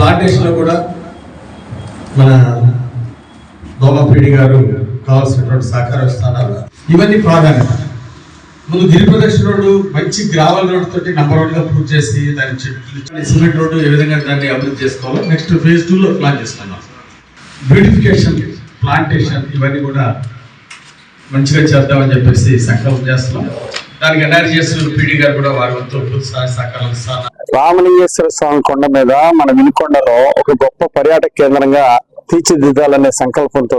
ప్లాంటేషన్లో కూడా మన దోమపీడి గారు కావాల్సినటువంటి సహకారం ఇస్తున్నారు ఇవన్నీ ప్రాధాన్యత. ముందు గిరిప్రదేశ్ రోడ్డు మంచి గ్రావల్ రోడ్ తోటి నంబర్ వన్గా పూర్తి చేసి దాని చెట్లు సిమెంట్ రోడ్డు ఏ విధంగా దాన్ని అభివృద్ధి చేసుకోవాలో నెక్స్ట్ ఫేజ్ టూ లో ప్లాన్ చేస్తున్నాం. బ్యూటిఫికేషన్ ప్లాంటేషన్ ఇవన్నీ కూడా మంచిగా చేద్దామని చెప్పేసి సంకల్పం చేస్తున్నాం. దానికి ఎన్ఆర్జీఎస్ పీడీ గారు కూడా వారితో సహకారం రామలింగేశ్వర స్వామి కొండ మీద మన వినుకొండలో ఒక గొప్ప పర్యాటక కేంద్రంగా తీర్చిదిద్దాలనే సంకల్పంతో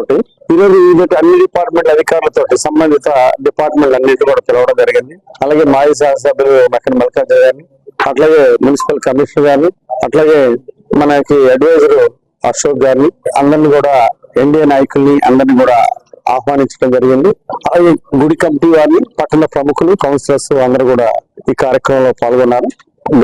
ఈరోజు అన్ని డిపార్ట్మెంట్ అధికారులతో సంబంధిత డిపార్ట్మెంట్ అన్నిటి కూడా పిలవడం జరిగింది. అలాగే మాజీ శాసనసభ్యులు మక్కన మల్కాజ్ గారిని అట్లాగే మున్సిపల్ కమిషనర్ గారిని అట్లాగే మనకి అడ్వైజర్ అశోక్ గారిని అందరిని కూడా ఎన్డీఏ నాయకుల్ని అందరిని కూడా ఆహ్వానించడం జరిగింది. అలాగే గుడి కమిటీ వారిని పట్టణ ప్రముఖులు కౌన్సిలర్స్ అందరూ కూడా ఈ కార్యక్రమంలో పాల్గొన్నారు.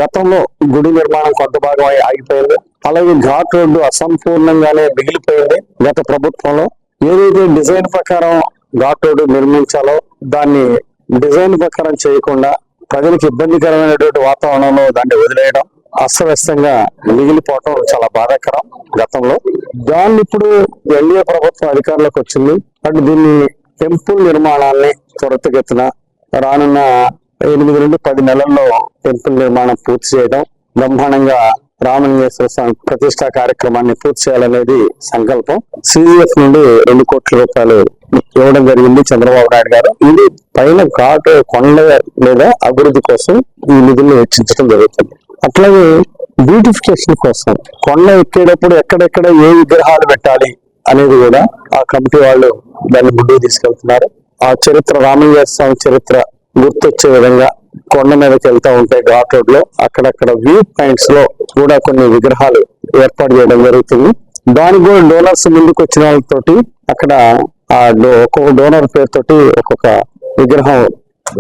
గతంలో గుడి నిర్మాణం కొంత భాగం ఆగిపోయింది. అలాగే ఘాట్ రోడ్డు అసంపూర్ణంగానే మిగిలిపోయింది గత ప్రభుత్వంలో. ఏదైతే డిజైన్ ప్రకారం ఘాట్ రోడ్డు నిర్మించాలో దాన్ని డిజైన్ ప్రకారం చేయకుండా ప్రజలకు ఇబ్బందికరమైనటువంటి వాతావరణంలో దాన్ని వదిలేయడం అస్తవ్యస్తంగా మిగిలిపోవటం చాలా బాధాకరం గతంలో. దాన్ని ఇప్పుడు ఎన్డీఏ ప్రభుత్వం అధికారంలోకి వచ్చింది. అటు దీన్ని టెంపుల్ నిర్మాణాన్ని త్వరితగతిన రానున్న ఎనిమిది నుండి పది నెలల్లో టెంపుల్ నిర్మాణం పూర్తి చేయడం బ్రహ్మాండంగా రామలింగేశ్వర స్వామి ప్రతిష్టా కార్యక్రమాన్ని పూర్తి చేయాలనేది సంకల్పం. సిజిఎఫ్ నుండి రెండు కోట్ల రూపాయలు ఇవ్వడం జరిగింది చంద్రబాబు నాయుడు గారు. ఇది పైన ఘాటు కొండ మీద అభివృద్ధి కోసం ఈ నిధులను వెచ్చించడం జరుగుతుంది. అట్లాగే బ్యూటిఫికేషన్ కోసం కొండ ఎక్కేటప్పుడు ఎక్కడెక్కడ ఏ విగ్రహాలు పెట్టాలి అనేది కూడా ఆ కమిటీ వాళ్ళు దాన్ని ముందుకు తీసుకెళ్తున్నారు. ఆ చరిత్ర రామయ్య స్వామి చరిత్ర గుర్తొచ్చే విధంగా కొండ మీదకి వెళ్తా ఉంటే ఘాట్ రోడ్లో. అక్కడక్కడ వ్యూ పాయింట్స్లో కూడా కొన్ని విగ్రహాలు ఏర్పాటు చేయడం జరుగుతుంది. దానికి కూడా డోనర్స్ ముందుకు వచ్చిన వాళ్ళతోటి అక్కడ ఆ డో- ఒక్కొక్క డోనర్ పేరుతోటి ఒక్కొక్క విగ్రహం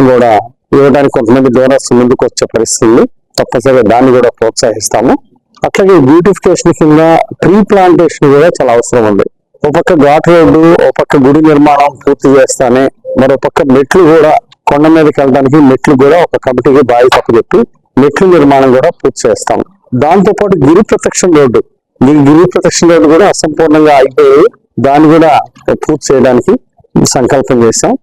కూడా ఇవ్వడానికి కొంతమంది డోనర్స్ ముందుకు వచ్చే పరిస్థితి తప్పనిసరిగా దాన్ని కూడా ప్రోత్సహిస్తాము. అట్లాగే బ్యూటిఫికేషన్ కింద ట్రీ ప్లాంటేషన్ కూడా చాలా అవసరం ఉంది. ఒక పక్క ఘాట్ రోడ్డు ఒక పక్క గుడి నిర్మాణం పూర్తి చేస్తానే మరో పక్క మెట్లు కూడా కొండ మీదకి వెళ్ళడానికి మెట్లు కూడా ఒక కమిటీకి బాధ్యత చెప్పి మెట్లు నిర్మాణం కూడా పూర్తి చేస్తాం. దాంతో పాటు గిరి ప్రదక్షిణ రోడ్డు. ఈ గిరి ప్రదక్షిణ రోడ్డు కూడా అసంపూర్ణంగా అయిపోయి దాన్ని కూడా పూర్తి చేయడానికి సంకల్పం చేశాం.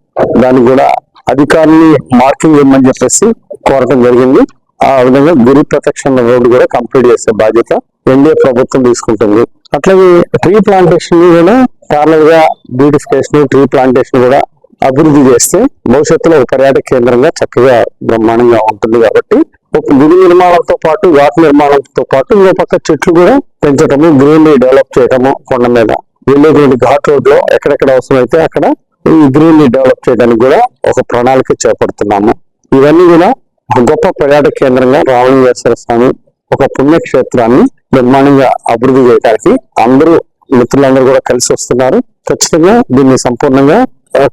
దానికి కూడా అధికారుల్ని మార్కింగ్ ఇవ్వమని చెప్పేసి కోరటం జరిగింది. ఆ విధంగా గురి ప్రదక్షిణ రోడ్డు కూడా కంప్లీట్ చేసే బాధ్యత ఎన్డీఏ ప్రభుత్వం తీసుకుంటుంది. అట్లాగే ట్రీ ప్లాంటేషన్ కూడా పార్లర్గా బ్యూటిఫికేషన్ ట్రీ ప్లాంటేషన్ కూడా అభివృద్ధి చేస్తే భవిష్యత్తులో ఒక పర్యాటక కేంద్రంగా చక్కగా బ్రహ్మాండంగా ఉంటుంది కాబట్టి ఒక గుడి నిర్మాణంతో పాటు ఘాట్ నిర్మాణంతో పాటు ఇంకో పక్క చెట్లు కూడా పెంచటము గ్రీనరీ డెవలప్ చేయటము కొండ మీద. వెళ్ళేటువంటి ఘాట్ రోడ్లో ఎక్కడెక్కడ అవసరమైతే అక్కడ ఈ గ్రీనరీ డెవలప్ చేయడానికి కూడా ఒక ప్రణాళిక చేపడుతున్నాము. ఇవన్నీ కూడా గొప్ప పర్యాటక కేంద్రంగా రామలింగేశ్వర స్వామి ఒక పుణ్యక్షేత్రాన్ని నిర్మాణంగా అభివృద్ధి చేయడానికి అందరూ మిత్రులందరూ కూడా కలిసి వస్తున్నారు. ఖచ్చితంగా దీన్ని సంపూర్ణంగా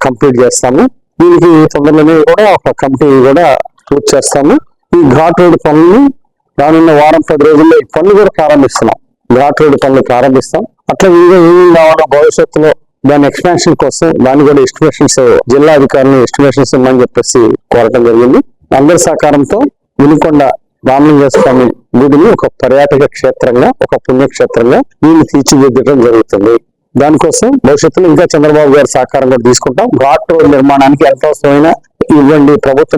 కంప్లీట్ చేస్తాము. దీనికి తొందరలోనే కూడా ఒక కమిటీ కూడా పూర్తి చేస్తాము. ఈ ఘాట్ రోడ్ పనులు రానున్న వారం పది రోజుల్లో ఈ పనులు కూడా ప్రారంభిస్తున్నాం. ఘాట్ రోడ్ పనులు ప్రారంభిస్తాం. అట్లా ఇంకా ఏమేమి కావాలో భవిష్యత్తులో దాని ఎక్స్పాన్షన్ కోసం దాని కూడా ఎస్టిమేషన్స్ జిల్లా అధికారులు ఎస్టిమేషన్స్ ఇమ్మని చెప్పేసి కోరటం జరిగింది. అందరి సహకారంతో వినుకొండ రామలింగేశ్వర స్వామి గుడిని ఒక పర్యాటక క్షేత్రంగా ఒక పుణ్యక్షేత్రంగా దీన్ని తీర్చిదిద్దడం జరుగుతుంది. దానికోసం భవిష్యత్తులో ఇంకా చంద్రబాబు గారి సహకారం కూడా తీసుకుంటాం. ఘాట్ రోడ్ నిర్మాణానికి ఎంత అవసరమైన ఇవ్వండి. ప్రభుత్వం